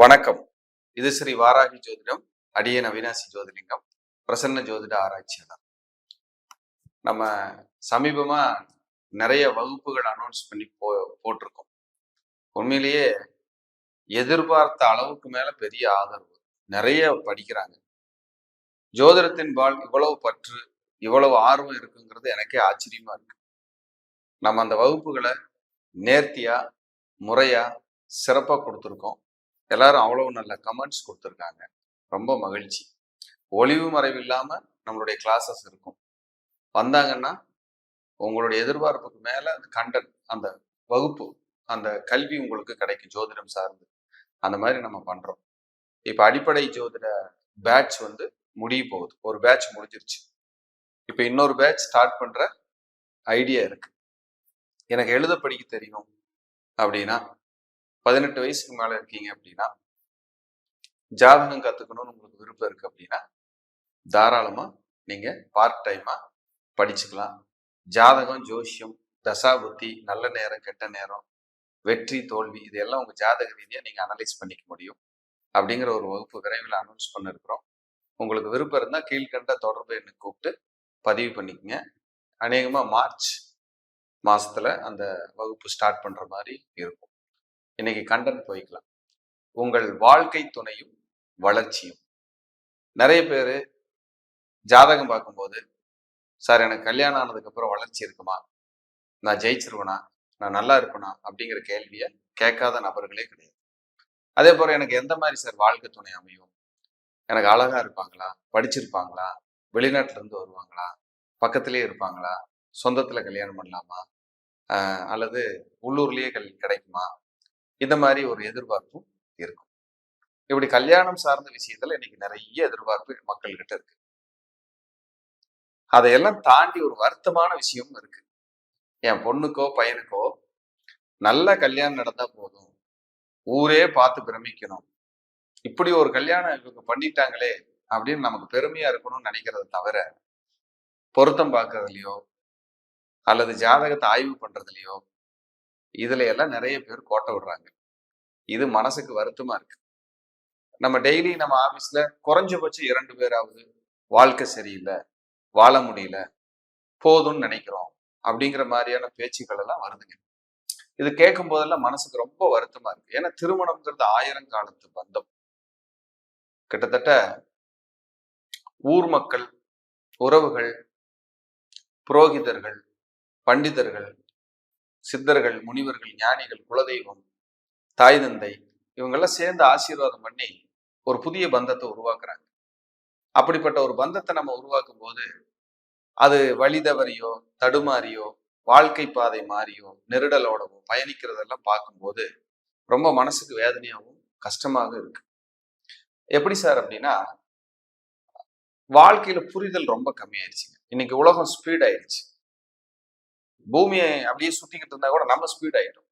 வணக்கம். இது ஸ்ரீ வாராகி ஜோதிடம். அடியன் அவினாசி ஜோதிலிங்கம். பிரசன்ன ஜோதிட ஆராய்ச்சியாளர். நம்ம சமீபமா நிறைய வகுப்புகள் அனௌன்ஸ் பண்ணி போ போட்டிருக்கோம். உண்மையிலேயே எதிர்பார்த்த அளவுக்கு மேல பெரிய ஆதரவு. நிறைய படிக்கிறாங்க. ஜோதிடத்தின் பால் இவ்வளவு பற்று இவ்வளவு ஆர்வம் இருக்குங்கிறது எனக்கே ஆச்சரியமா இருக்கு. நம்ம அந்த வகுப்புகளை நேர்த்தியா முறையா சிறப்பா கொடுத்துருக்கோம். எல்லாரும் அவ்வளவு நல்ல கமெண்ட்ஸ் கொடுத்துருக்காங்க. ரொம்ப மகிழ்ச்சி. ஒளிவு மறைவு இல்லாமல் நம்மளுடைய கிளாஸஸ் இருக்கும். வந்தாங்கன்னா உங்களுடைய எதிர்பார்ப்புக்கு மேலே அந்த கண்டென்ட் அந்த வகுப்பு அந்த கல்வி உங்களுக்கு கிடைக்கும் ஜோதிடம் சார்ந்து. அந்த மாதிரி நம்ம பண்ணுறோம் இப்போ அடிப்படை ஜோதிட பேட்ச் வந்து முடிய போகுது. ஒரு பேட்ச் முடிஞ்சிருச்சு. இப்போ இன்னொரு பேட்ச் ஸ்டார்ட் பண்ணுற ஐடியா இருக்கு. எனக்கு எழுத படிக்க தெரியும் அப்படின்னா பதினெட்டு வயசுக்கு மேல இருக்கீங்க அப்படின்னா ஜாதகம் கத்துக்கணும்னு உங்களுக்கு விருப்பம் இருக்கு அப்படின்னா தாராளமா நீங்க பார்ட் டைமா படிச்சுக்கலாம். ஜாதகம் ஜோஷியம் தசாபுத்தி நல்ல நேரம் கெட்ட நேரம் வெற்றி தோல்வி இதெல்லாம் உங்க ஜாதக ரீதியா நீங்க அனலைஸ் பண்ணிக்க முடியும். அப்படிங்கிற ஒரு வகுப்பு விரைவில் அனௌன்ஸ் பண்ணிருக்கிறோம். உங்களுக்கு விருப்பம் இருந்தால் கீழ்கண்ட தொடர்பு எண்ணை கூப்பிட்டு பதிவு பண்ணிக்கங்க. அநேகமாக மார்ச் மாதத்தில் அந்த வகுப்பு ஸ்டார்ட் பண்ணுற மாதிரி இருக்கும். இன்னைக்கு கண்டன் போய்க்கலாம். உங்கள் வாழ்க்கை துணையும் வளர்ச்சியும். நிறைய பேர் ஜாதகம் பார்க்கும்போது சார் எனக்கு கல்யாணம் ஆனதுக்கு அப்புறம் வளர்ச்சி இருக்குமா? நான் ஜெயிச்சிருவேனா? நான் நல்லா இருப்பேனா? அப்படிங்கிற கேள்வியை கேட்காத நபர்களே கிடையாது. அதே போல எனக்கு எந்த மாதிரி சார் வாழ்க்கை துணை அமையும்? எனக்கு அழகா இருப்பாங்களா? படிச்சிருப்பாங்களா? வெளிநாட்டிலேருந்து வருவாங்களா? பக்கத்துலேயே இருப்பாங்களா? சொந்தத்துல கல்யாணம் பண்ணலாமா? அல்லது உள்ளூர்லயே கல் கிடைக்குமா? இந்த மாதிரி ஒரு எதிர்பார்ப்பும் இருக்கும். இப்படி கல்யாணம் சார்ந்த விஷயத்துல இன்னைக்கு நிறைய எதிர்பார்ப்பு மக்கள்கிட்ட இருக்கு. அதையெல்லாம் தாண்டி ஒரு வருத்தமான விஷயமும் இருக்கு. என் பொண்ணுக்கோ பையனுக்கோ நல்ல கல்யாணம் நடந்தா போதும். ஊரே பார்த்து பிரமிக்கணும். இப்படி ஒரு கல்யாணம் இவங்க பண்ணிட்டாங்களே அப்படின்னு நமக்கு பெருமையா இருக்கணும்னு நினைக்கிறத தவிர பொருத்தம் பார்க்கறதுலையோ அல்லது ஜாதகத்தை ஆய்வு பண்றதுலையோ இதுல எல்லாம் நிறைய பேர் கோட்டை விடுறாங்க. இது மனசுக்கு வருத்தமா இருக்கு. நம்ம டெய்லி நம்ம ஆபீஸ்ல குறைஞ்சபட்சம் இரண்டு பேராவது வாழ்க்கை சரியில்லை வாழ முடியல போதும்னு நினைக்கிறோம் அப்படிங்கிற மாதிரியான பேச்சுக்கள் எல்லாம் வருதுங்க. இது கேட்கும் போதெல்லாம் மனசுக்கு ரொம்ப வருத்தமா இருக்கு. ஏன்னா திருமணம்ங்கிறது ஆயிரம் காலத்து பந்தம். கிட்டத்தட்ட ஊர் மக்கள் உறவுகள் புரோகிதர்கள் பண்டிதர்கள் சித்தர்கள் முனிவர்கள் ஞானிகள் குலதெய்வம் தாய் தந்தை இவங்கெல்லாம் சேர்ந்து ஆசீர்வாதம் பண்ணி ஒரு புதிய பந்தத்தை உருவாக்குறாங்க. அப்படிப்பட்ட ஒரு பந்தத்தை நம்ம உருவாக்கும் போது அது வழி தவறியோ தடுமாறியோ வாழ்க்கை பாதை மாறியோ நெருடலோடவோ பயணிக்கிறதெல்லாம் பார்க்கும்போது ரொம்ப மனசுக்கு வேதனையாகவும் கஷ்டமாக இருக்கு. எப்படி சார் அப்படின்னா வாழ்க்கையில புரிதல் ரொம்ப கம்மியாயிருச்சுங்க இன்னைக்கு உலகம் ஸ்பீட் ஆயிடுச்சு. பூமியை அப்படியே சுத்திக்கிட்டு இருந்தா கூட நம்ம ஸ்பீட் ஆயிட்டோம்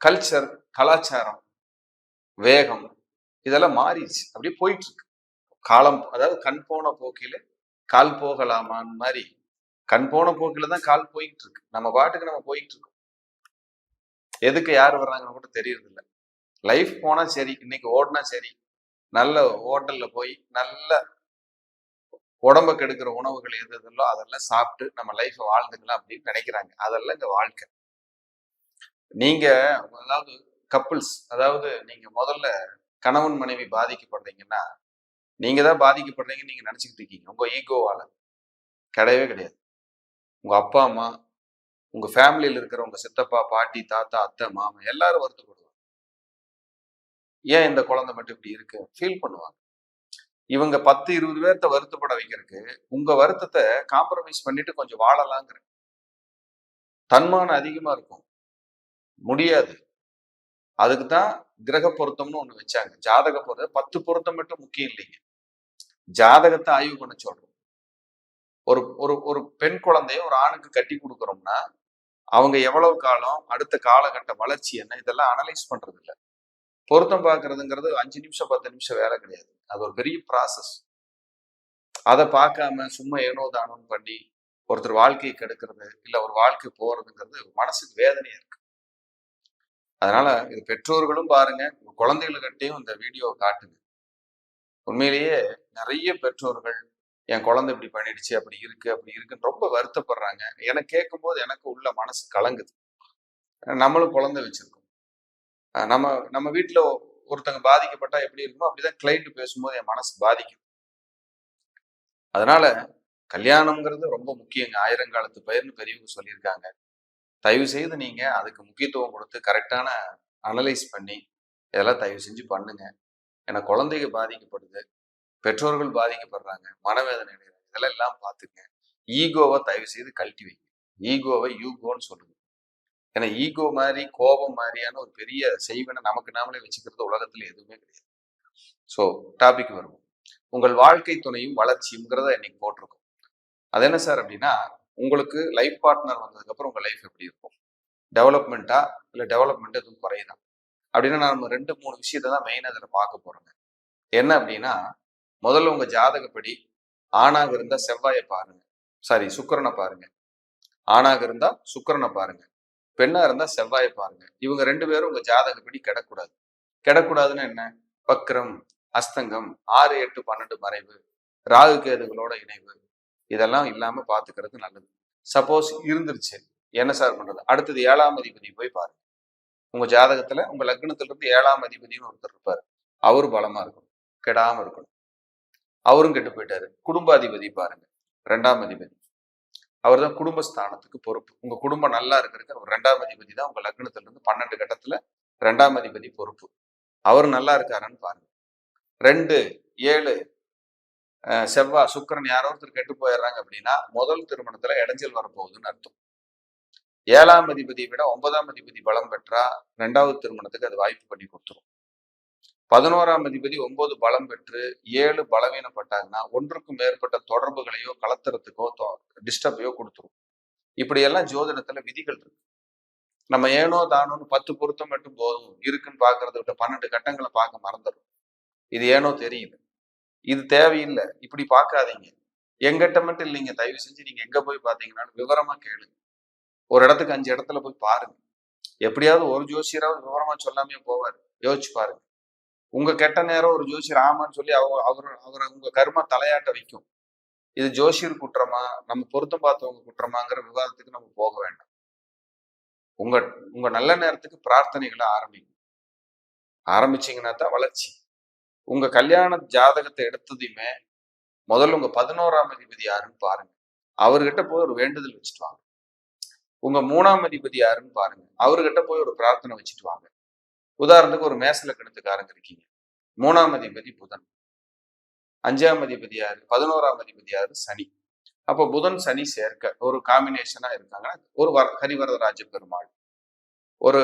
கல்ச்சர் கலாச்சாரம் வேகம் இதெல்லாம் மாறிடுச்சு. அப்படியே போயிட்டு இருக்கு. காலம் அதாவது கண் போன போக்கில கால் போகலாமான்னு மாதிரி. கண் போன போக்கில தான் கால் போயிட்டு இருக்கு. நம்ம பாட்டுக்கு நம்ம போயிட்டு இருக்கோம். எதுக்கு யார் வர்றாங்கன்னு கூட தெரியறது லைஃப் போனா சரி இன்னைக்கு ஓடினா சரி. நல்ல ஹோட்டல்ல போய் நல்ல உடம்ப கெடுக்கிற உணவுகள் எது எதெல்லாம் அதெல்லாம் சாப்பிட்டு நம்ம லைஃப் வாழ்ந்துக்கலாம் அப்படின்னு நினைக்கிறாங்க. அதெல்லாம் இந்த வாழ்க்கை. நீங்க அதாவது கப்புள்ஸ் அதாவது நீங்க முதல்ல கணவன் மனைவி பாதிக்கப்படுறீங்கன்னா நீங்க தான் பாதிக்கப்படுறீங்கன்னு நீங்க நினைச்சுக்கிட்டு இருக்கீங்க. உங்க ஈகோவால கிடையவே கிடையாது. உங்க அப்பா அம்மா உங்க ஃபேமிலியில இருக்கிற உங்க சித்தப்பா பாட்டி தாத்தா அத்தை மாமா எல்லாரும் வருத்தப்படுவாங்க. ஏன் இந்த குழந்தை மட்டும் இப்படி இருக்கு? ஃபீல் பண்ணுவாங்க. இவங்க பத்து இருபது பேர்த்த வருத்தப்பட வைக்கிறதுக்கு உங்க வருத்தத்தை காம்ப்ரமைஸ் பண்ணிட்டு கொஞ்சம் வாழலாங்கிற தன்மானம் அதிகமா இருக்கும். முடியாது. அதுக்கு தான் கிரக பொருத்தம்னு ஒண்ணு வச்சாங்க. ஜாதக பொருத்தம் பத்து பொருத்தம் மட்டும் முக்கியம் இல்லைங்க. ஜாதகத்தை ஆய்வு பண்ண சொல்றோம். ஒரு ஒரு ஒரு பெண் குழந்தைய ஒரு ஆணுக்கு கட்டி கொடுக்குறோம்னா அவங்க எவ்வளவு காலம் அடுத்த காலகட்ட வளர்ச்சி என்ன இதெல்லாம் அனலைஸ் பண்றது இல்லை பொருத்தம் பார்க்கறதுங்கிறது அஞ்சு நிமிஷம் பத்து நிமிஷம் வேலை கிடையாது. அது ஒரு பெரிய ப்ராசஸ் அதை பார்க்காம சும்மா ஏனோ தானோன்னு பண்ணி ஒருத்தர் வாழ்க்கையை கெடுக்கிறது இல்லை ஒரு வாழ்க்கை போறதுங்கிறது மனசுக்கு வேதனையா இருக்கு. அதனால இது பெற்றோர்களும் பாருங்க குழந்தைகளுக்கிட்டையும் இந்த வீடியோவை காட்டுங்க. உண்மையிலேயே நிறைய பெற்றோர்கள் என் குழந்தை இப்படி பண்ணிடுச்சு அப்படி இருக்கு அப்படி இருக்குன்னு ரொம்ப வருத்தப்படுறாங்க. எனக்கு கேட்கும்போது எனக்கு உள்ள மனசு கலங்குது. நம்மளும் குழந்தை வச்சிருக்கோம். நம்ம நம்ம வீட்டில் ஒருத்தங்க பாதிக்கப்பட்டா எப்படி இருக்குமோ அப்படிதான் கிளைண்ட் பேசும்போது என் மனசு பாதிக்கும். அதனால கல்யாணம்ங்கிறது ரொம்ப முக்கியங்க. ஆயிரங்காலத்து பயிர்னு பெரியவங்க சொல்லியிருக்காங்க. தயவு செய்து நீங்க அதுக்கு முக்கியத்துவம் கொடுத்து கரெக்டான அனலைஸ் பண்ணி இதெல்லாம் தயவு செஞ்சு பண்ணுங்க. ஏன்னா குழந்தைங்க பாதிக்கப்படுது. பெற்றோர்கள் பாதிக்கப்படுறாங்க. மனவேதனை அடைகிறாங்க. இதெல்லாம் எல்லாம் பார்த்துங்க ஈகோவை தயவு செய்து கழட்டி வைங்க. ஈகோவை யூகோன்னு சொல்லுங்க. ஏன்னா ஈகோ மாதிரி கோபம் மாதிரியான ஒரு பெரிய செய்வனை நமக்கு நாமளே வச்சுக்கிறது உலகத்துல எதுவுமே கிடையாது. ஸோ டாபிக் வருவோம். உங்கள் வாழ்க்கை துணையும் வளர்ச்சியுங்கிறத இன்னைக்கு போட்டிருக்கோம். அது என்ன சார் அப்படின்னா உங்களுக்கு லைஃப் பார்ட்னர் வந்ததுக்கப்புறம் உங்கள் லைஃப் எப்படி இருக்கும்? டெவலப்மெண்ட்டா இல்லை டெவலப்மெண்ட் எதுவும் குறையுதா? அப்படின்னா நம்ம ரெண்டு மூணு விஷயத்தை தான் மெயின் அதில் பார்க்க போறோங்க. என்ன அப்படின்னா முதல்ல உங்கள் ஜாதகப்படி ஆணாக இருந்தால் செவ்வாயை பாருங்க. சாரி சுக்கரனை பாருங்க. ஆணாக இருந்தால் சுக்கரனை பாருங்க. பெண்ணா இருந்தா செவ்வாயை பாருங்க. இவங்க ரெண்டு பேரும் உங்க ஜாதகப்படி கிடக்கூடாது. கிடக்கூடாதுன்னு என்ன? வக்ரம் அஸ்தங்கம் ஆறு எட்டு பன்னெண்டு மறைவு ராகு கேதுகளோட இணைவு. இதெல்லாம் இல்லாம பாத்துக்கிறது நல்லது. சப்போஸ் இருந்துருச்சு என்ன சார் பண்றது? அடுத்தது ஏழாம் அதிபதி போய் பாருங்க. உங்க ஜாதகத்துல உங்க லக்னத்துல இருந்து ஏழாம் அதிபதினு ஒருத்தர் இருப்பாரு. அவரு பலமா இருக்கணும். கெடாம இருக்கணும். அவரும் கெட்டு போயிட்டாரு. குடும்ப அதிபதி பாருங்க. ரெண்டாம் அதிபதி. அவர் தான் குடும்பஸ்தானத்துக்கு பொறுப்பு. உங்க குடும்பம் நல்லா இருக்கிறதுக்கு அவர் ரெண்டாம் அதிபதி தான். உங்க லக்னத்துல இருந்து பன்னெண்டு கட்டத்துல ரெண்டாம் அதிபதி பொறுப்பு. அவர் நல்லா இருக்காருன்னு பாருங்க. ரெண்டு ஏழு செவ்வாய் சுக்கிரன் யாரோ ஒருத்தர் கெட்டு போயிடுறாங்க அப்படின்னா முதல் திருமணத்துல இடைஞ்சல் வரப்போகுதுன்னு அர்த்தம். ஏழாம் அதிபதியை விட ஒன்பதாம் அதிபதி பலம் பெற்றா ரெண்டாவது திருமணத்துக்கு அது வாய்ப்பு பண்ணி கொடுத்துரும். பதினோராம் அதிபதி ஒன்பது பலம் பெற்று ஏழு பலவீனப்பட்டாங்கன்னா ஒன்றுக்கும் மேற்பட்ட தொடர்புகளையோ கலத்துறதுக்கோ டிஸ்டர்பையோ கொடுத்துரும். இப்படியெல்லாம் ஜோதிடத்துல விதிகள் இருக்கு. நம்ம ஏனோ தானோன்னு பத்து பொருத்தம் மட்டும் போதும். இருக்குன்னு பாக்குறத விட பன்னெண்டு கட்டங்களை பார்க்க மறந்துடும் இது ஏனோ தெரியுது இது தேவையில்லை. இப்படி பார்க்காதீங்க எங்கிட்ட மட்டும் இல்லைங்க. தயவு செஞ்சு நீங்க எங்க போய் பாத்தீங்கன்னாலும் விவரமா கேளுங்க. ஒரு இடத்துக்கு அஞ்சு இடத்துல போய் பாருங்க. எப்படியாவது ஒரு ஜோசியராவது விவரமா சொல்லாமே போவார். யோசிச்சு பாருங்க. உங்க கெட்ட நேரம் ஒரு ஜோசியர் ஆமான்னு சொல்லி அவர் அவர் அவரை உங்க கரும தலையாட்ட வைக்கும். இது ஜோசியர் குற்றமா? நம்ம பொருத்தம் பார்த்தவங்க குற்றமாங்கிற விவாதத்துக்கு நம்ம போக வேண்டாம். உங்க உங்க நல்ல நேரத்துக்கு பிரார்த்தனைகளை ஆரம்பிங்க. ஆரம்பிச்சீங்கன்னா தான் வளர்ச்சி. உங்க கல்யாண ஜாதகத்தை எடுத்ததையுமே முதல்ல உங்க பதினோராம் அதிபதி யாருன்னு பாருங்க. அவர்கிட்ட போய் ஒரு வேண்டுதல் வச்சுட்டு வாங்க. உங்க மூணாம் அதிபதி யாருன்னு பாருங்க. அவர்கிட்ட போய் ஒரு பிரார்த்தனை வச்சுட்டு வாங்க. உதாரணத்துக்கு ஒரு மேசல கிணத்துக்காரங்க இருக்கீங்க மூணாம் அதிபதி புதன். அஞ்சாம் அதிபதி யாரு? பதினோராம் அதிபதி யாரு? சனி. அப்போ புதன் சனி சேர்க்க ஒரு காம்பினேஷனா இருக்காங்கன்னா ஒரு வர ஹரிவரதராஜ பெருமாள் ஒரு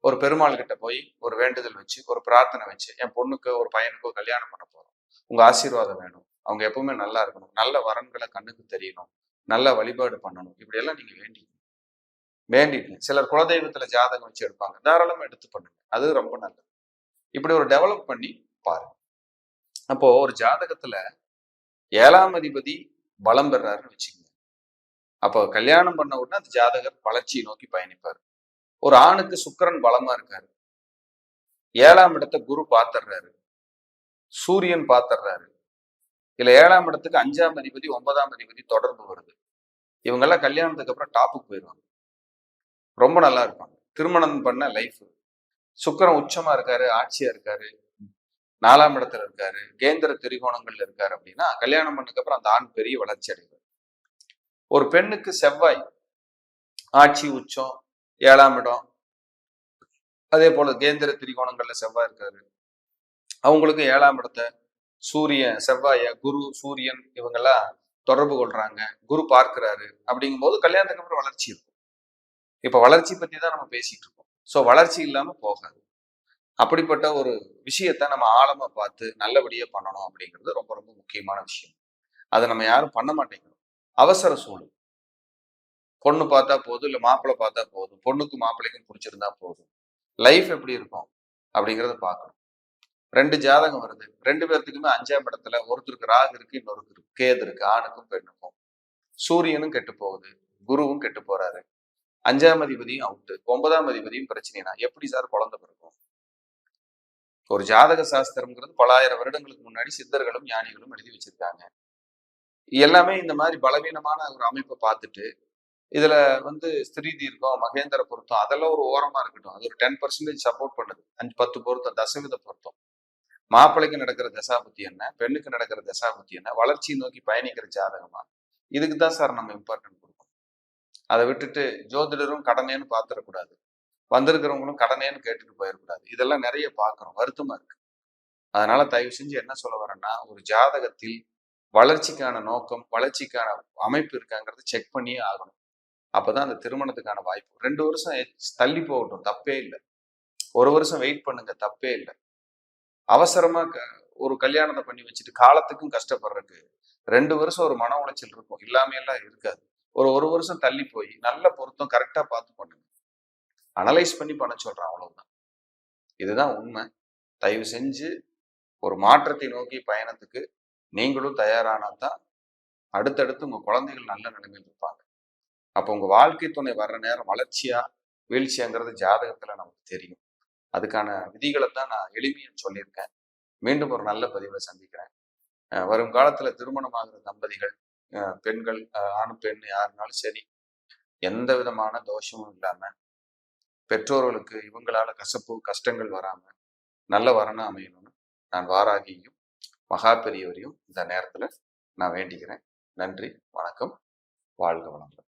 ஒரு பெருமாள் கிட்ட போய் ஒரு வேண்டுதல் வச்சு ஒரு பிரார்த்தனை வச்சு என் பொண்ணுக்கு ஒரு பையனுக்கோ கல்யாணம் பண்ண போறோம். உங்க ஆசீர்வாதம் வேணும். அவங்க எப்பவுமே நல்லா இருக்கணும். நல்ல வரன்களை கண்ணுக்கு தெரியணும். நல்ல வழிபாடு பண்ணணும். இப்படி எல்லாம் நீங்க வேண்டி வேண்டிட்டு சிலர் குலதெய்வத்துல ஜாதகம் வச்சு எடுப்பாங்க. தாராளமா எடுத்து பண்ணுங்க. அது ரொம்ப நல்லது. இப்படி ஒரு டெவலப் பண்ணி பாருங்க. அப்போ ஒரு ஜாதகத்துல ஏழாம் அதிபதி பலம் பெறாருன்னு வச்சுக்கோங்க. அப்போ கல்யாணம் பண்ண உடனே அந்த ஜாதகர் வளர்ச்சியை நோக்கி பயணிப்பார். ஒரு ஆணுக்கு சுக்கரன் பலமா இருக்காரு. ஏழாம் இடத்தை குரு பாத்துடுறாரு சூரியன் பாத்துடுறாரு இதுல ஏழாம் இடத்துக்கு அஞ்சாம் அதிபதி ஒன்பதாம் அதிபதி தொடர்பு வருது. இவங்கெல்லாம் கல்யாணத்துக்கு அப்புறம் டாப்புக்கு போயிடுவாங்க ரொம்ப நல்லா இருப்பாங்க. திருமணம் பண்ண லைஃப் சுக்கரம் உச்சமா இருக்காரு ஆட்சியா இருக்காரு. நாலாம் இடத்துல இருக்காரு. கேந்திர திரிகோணங்கள்ல இருக்காரு அப்படின்னா கல்யாணம் பண்ணதுக்கு அப்புறம் அந்த ஆண் பெரிய வளர்ச்சி அடைவார். ஒரு பெண்ணுக்கு செவ்வாய் ஆட்சி உச்சம் ஏழாம் இடம். அதே போல கேந்திர திரிகோணங்கள்ல செவ்வாய் இருக்காரு. அவங்களுக்கு ஏழாம் இடத்த சூரியன் செவ்வாய குரு சூரியன் இவங்கெல்லாம் தொடர்பு கொள்றாங்க. குரு பார்க்கிறாரு. அப்படிங்கும் போது கல்யாணத்துக்கு அப்புறம் வளர்ச்சி இருக்கும். இப்ப வளர்ச்சி பற்றி தான் நம்ம பேசிட்டு இருக்கோம் சோ வளர்ச்சி இல்லாம போகாது. அப்படிப்பட்ட ஒரு விஷயத்த நம்ம ஆழமா பார்த்து நல்லபடியா பண்ணணும் அப்படிங்கிறது ரொம்ப ரொம்ப முக்கியமான விஷயம். அதை நம்ம யாரும் பண்ண மாட்டேங்கிறோம். அவசர சூழல் பொண்ணு பார்த்தா போதும் இல்ல மாப்பிள்ளை பார்த்தா போதும். பொண்ணுக்கு மாப்பிள்ளைக்கும் பிடிச்சிருந்தா போதும். லைஃப் எப்படி இருக்கும் அப்படிங்கிறத பார்க்கணும். ரெண்டு ஜாதகம் வருது. ரெண்டு பேர்த்துக்குமே அஞ்சாம் இடத்துல ஒருத்தருக்கு ராகு இருக்கு இன்னொருத்தருக்கு கேது இருக்கு. ஆணுக்கும் பெண்ணுக்கும். சூரியனும் கெட்டு போகுது. குருவும் கெட்டு போறாரு. அஞ்சாம் அதிபதியும் அவுட்டு ஒன்பதாம் அதிபதியும் பிரச்சனைனா எப்படி சார் குழந்தை பிறக்கும்? ஒரு ஜாதக சாஸ்திரம்ங்கிறது பலாயிரம் வருடங்களுக்கு முன்னாடி சித்தர்களும் ஞானிகளும் எழுதி வச்சிருக்காங்க. எல்லாமே இந்த மாதிரி பலவீனமான ஒரு அமைப்பை பார்த்துட்டு இதுல வந்து ஸ்திரீ தீர்க்கம் மகேந்திர பொருத்தம் அதெல்லாம் ஒரு ஓரமா இருக்கட்டும். அது ஒரு டென் பர்சன்டேஜ் சப்போர்ட் பண்ணுது. அஞ்சு பத்து பொருத்தம் தசவித பொருத்தம். மாப்பிள்ளைக்கு நடக்கிற தசாபுத்தி என்ன? பெண்ணுக்கு நடக்கிற தசாபுத்தி என்ன? வளர்ச்சியை நோக்கி பயணிக்கிற ஜாதகமா? இதுக்கு தான் சார் நம்ம இம்பார்ட்டன்ட் அதை விட்டுட்டு ஜோதிடரும் கடனேன்னு பார்த்துடக்கூடாது வந்திருக்கிறவங்களும் கடனேன்னு கேட்டுட்டு போயிடக்கூடாது இதெல்லாம் நிறைய பார்க்குறோம் வருத்தமா இருக்கு. அதனால தயவு செஞ்சு என்ன சொல்ல வரேன்னா ஒரு ஜாதகத்தில் வளர்ச்சிக்கான நோக்கம் வளர்ச்சிக்கான அமைப்பு இருக்காங்கிறத செக் பண்ணியே ஆகணும். அப்போதான் அந்த திருமணத்துக்கான வாய்ப்பு. ரெண்டு வருஷம் தள்ளி போகட்டும். தப்பே இல்லை. ஒரு வருஷம் வெயிட் பண்ணுங்க. தப்பே இல்லை. அவசரமா க- ஒரு கல்யாணத்தை பண்ணி வச்சுட்டு காலத்துக்கும் கஷ்டப்படுறதுக்கு ரெண்டு வருஷம் ஒரு மன உளைச்சல் இருக்கும். இல்லாமையெல்லாம் இருக்காது. ஒரு ஒரு வருஷம் தள்ளி போய் நல்ல பொருத்தம் கரெக்டா பார்த்து பண்ணுங்க. அனலைஸ் பண்ணி பண்ண சொல்றேன் அவ்வளவுதான். இதுதான் உண்மை. தயவு செஞ்சு ஒரு மாற்றத்தை நோக்கி பயணத்துக்கு நீங்களும் தயாரானா தான் அடுத்தடுத்து உங்க குழந்தைகள் நல்ல நிலைமையில் இருப்பாங்க. அப்போ உங்க வாழ்க்கை துணை வர்ற நேரம் வளர்ச்சியா வீழ்ச்சியாங்கிறது ஜாதகத்துல நமக்கு தெரியும். அதுக்கான விதிகளை தான் நான் எளிமையா சொல்லியிருக்கேன். மீண்டும் ஒரு நல்ல பதிவில் சந்திக்கிறேன். அஹ் வரும் காலத்தில் திருமணமாகிற தம்பதிகள் பெண்கள் ஆண் பெண் யாருனாலும் சரி எந்த விதமான தோஷமும் இல்லாம பெற்றோர்களுக்கு இவங்களால கசப்பு கஷ்டங்கள் வராம நல்ல வரணும் அமையணும்னு நான் வாராகியும் மகா பெரியவரையும் இந்த நேரத்துல நான் வேண்டிக்கிறேன். நன்றி வணக்கம் வாழ்க வளமுடன்.